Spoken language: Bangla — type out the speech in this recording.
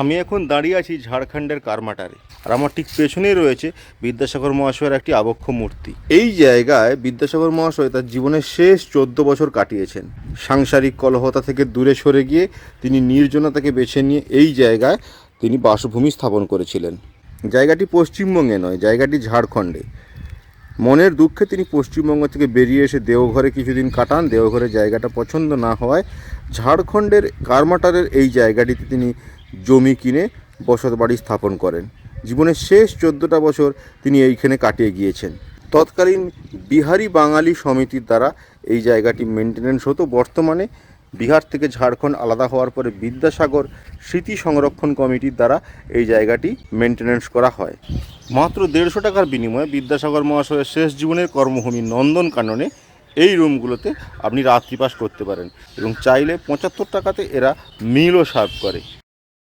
আমি এখন দাঁড়িয়ে আছি ঝাড়খণ্ডের কারমাটারে। আর আমার ঠিক পেছনেই রয়েছে বিদ্যাসাগর মহাশয়ের একটি আবক্ষ মূর্তি। এই জায়গায় বিদ্যাসাগর মহাশয় তার জীবনের শেষ চোদ্দ বছর কাটিয়েছেন। সাংসারিক কলহতা থেকে দূরে সরে গিয়ে তিনি নির্জনতাকে বেছে নিয়ে এই জায়গায় তিনি বাসভূমি স্থাপন করেছিলেন। জায়গাটি পশ্চিমবঙ্গে নয়, জায়গাটি ঝাড়খণ্ডে। মনের দুঃখে তিনি পশ্চিমবঙ্গ থেকে বেরিয়ে এসে দেওঘরে কিছুদিন কাটান। দেওঘরে জায়গাটা পছন্দ না হওয়ায় ঝাড়খণ্ডের কারমাটারের এই জায়গাটিতে তিনি জমি কিনে বসত বাড়ি স্থাপন করেন। জীবনের শেষ চোদ্দোটা বছর তিনি এইখানে কাটিয়ে গিয়েছেন। তৎকালীন বিহারি বাঙালি সমিতির দ্বারা এই জায়গাটি মেনটেনেন্স হতো। বর্তমানে বিহার থেকে ঝাড়খণ্ড আলাদা হওয়ার পরে বিদ্যাসাগর স্মৃতি সংরক্ষণ কমিটির দ্বারা এই জায়গাটি মেনটেনেন্স করা হয়। মাত্র দেড়শো টাকার বিনিময়ে বিদ্যাসাগর মহাশয়ের শেষ জীবনের কর্মভূমি নন্দনকাননে এই রুমগুলোতে আপনি রাত্রিবাস করতে পারেন এবং চাইলে পঁচাত্তর টাকাতে এরা মিলও সার্ভ করে।